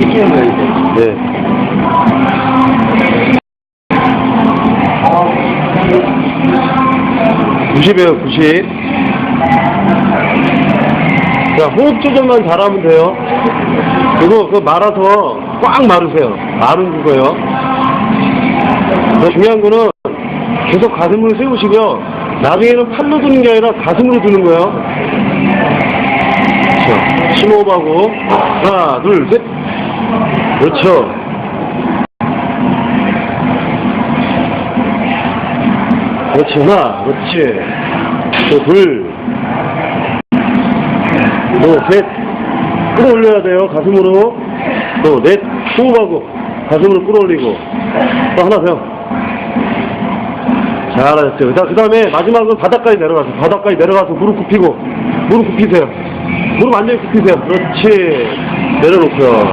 이쪽으로 이제. 네. (90이에요) (90) 자 호흡 조절만 잘하면 돼요. 그리고 그 말아서 꽉 마르세요. 마른 거예요. 더 중요한 거는 계속 가슴을 세우시고요. 나중에는 팔로 드는 게 아니라 가슴으로 드는 거예요. 그렇죠. 심호흡하고. 하나 둘 셋 그렇죠. 그렇지 하나. 그렇지. 또 둘 또 셋. 끌어올려야 돼요 가슴으로. 또 넷. 호흡하고 가슴으로 끌어올리고. 또 하나 더. 잘하셨죠 자그 다음에 마지막은 바닥까지 내려가서 바닥까지 내려가서 무릎 굽히고 무릎 굽히세요. 무릎 완전히 굽히세요. 그렇지. 내려놓고요